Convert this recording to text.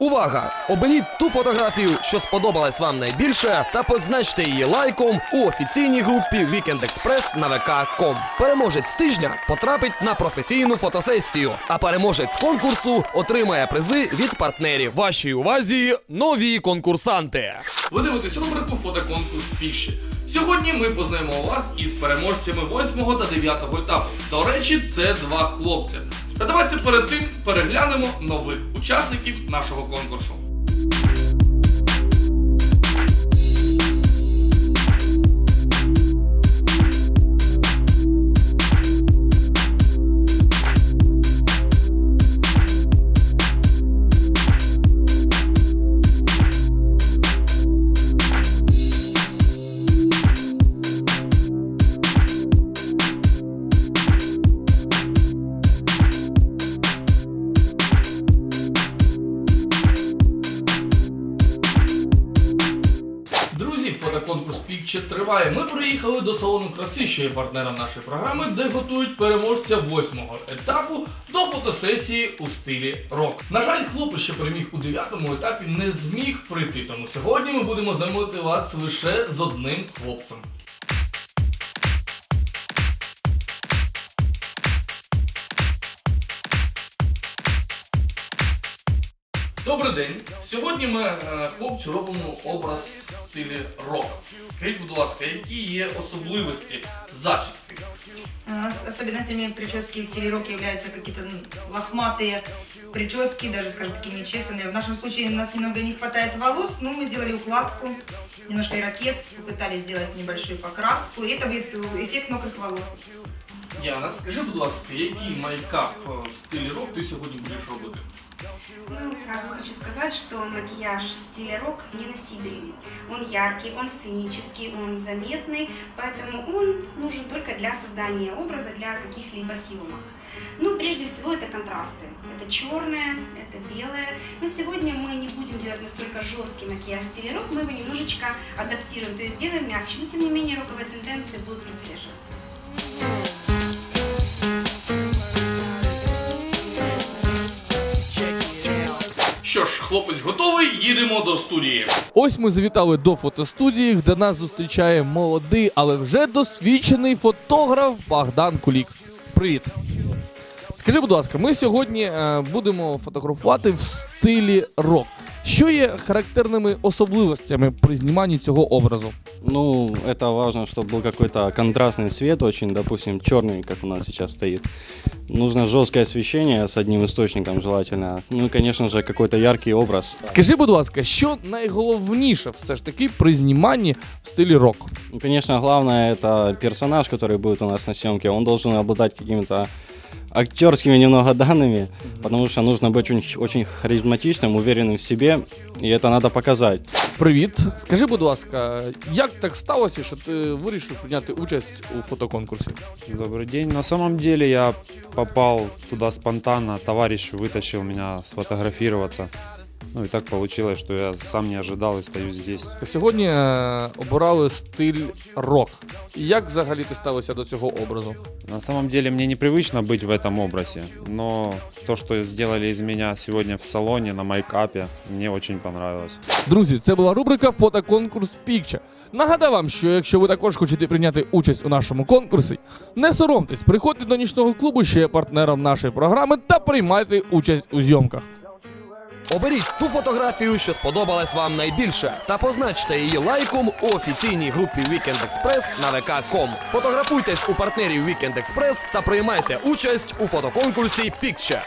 Увага! Оберіть ту фотографію, що сподобалась вам найбільше, та позначте її лайком у офіційній групі Weekend Express на vk.com. Переможець тижня потрапить на професійну фотосесію, а переможець конкурсу отримає призи від партнерів. Вашій увазі нові конкурсанти. Ви дивитесь рубрику Фотоконкурс Піші. Сьогодні ми познаємо вас із переможцями 8 та 9 етапу. До речі, це два хлопці. Та давайте перед тим переглянемо нових учасників нашого конкурсу. Фотоконкурс Пікче триває. Ми приїхали до салону краси, що є партнером нашої програми, де готують переможця восьмого етапу до фотосесії у стилі рок. На жаль, хлопець, що переміг у дев'ятому етапі, не зміг прийти. Тому сьогодні ми будемо знайомити вас лише з одним хлопцем. Добрий день. Сьогодні ми е, хлопцю робимо образ в стилі рок. Скажіть, будь ласка, які є особливості зачіски? А, с- Особенностями прически в стиле рок являются какие-то м, лохматые прически, даже, скажем, такие нечесанные. В нашем случае у нас немного не хватает волос, но мы сделали укладку, немножко ирокез, попытались сделать небольшую покраску, и это будет э, эффект мокрых волос. Яна, скажи, будь ласка, який майкап в стилі рок ти сьогодні будеш робити? Ну, сразу хочу сказать, что макияж в стиле рок неносибельный. Он яркий, он сценический, он заметный, поэтому он нужен только для создания образа, для каких-либо съемок. Ну, прежде всего, это контрасты. Это черное, это белое. Но сегодня мы не будем делать настолько жесткий макияж в стиле рок, мы его немножечко адаптируем, то есть сделаем мягче. Но, тем не менее, роковые тенденции будут прослеживаться. Що ж, хлопець готовий, їдемо до студії. Ось ми завітали до фотостудії, де нас зустрічає молодий, але вже досвідчений фотограф Богдан Кулік. Привіт. Скажи, будь ласка, ми сьогодні е, будемо фотографувати в стилі рок. Що є характерними особливостями при зніманні цього образу? Ну, это важно, чтобы был какой-то контрастный свет, очень, допустим, черный, как у нас сейчас стоит. Нужно жесткое освещение с одним источником желательно. Ну и, конечно же, какой-то яркий образ. Скажи, будь ласка, що найголовніше все ж таки при зніманні в стилі рок? Ну, конечно, главное это персонаж, который будет у нас на съемке. Он должен обладать какими-то актерскими немного данными, потому что нужно быть очень, очень харизматичным, уверенным в себе, и это надо показать. Привіт. Скажи, будь ласка, як так сталося, що ти вирішив прийняти участь у фотоконкурсі? Добрый день. На самом деле я попал туда спонтанно. Товарищ вытащил меня сфотографироваться. Ну и так получилось, что я сам не ожидал и стою здесь. Сьогодні е, обирали стиль рок. Як взагалі ти ставився до цього образу? На самом деле мне непривычно быть в этом образе, но то, что сделали из меня сегодня в салоне на майкапе, мне очень понравилось. Друзі, це була рубрика Фотоконкурс Пікча. Нагадаю вам, що якщо ви також хочете прийняти участь у нашому конкурсі, не соромтесь, приходьте до нічного клубу, що є партнером нашої програми, та приймайте участь у зйомках. Оберіть ту фотографію, що сподобалась вам найбільше, та позначте її лайком у офіційній групі Weekend Express на vk.com. Фотографуйтесь у партнерів Weekend Express та приймайте участь у фотоконкурсі Picture.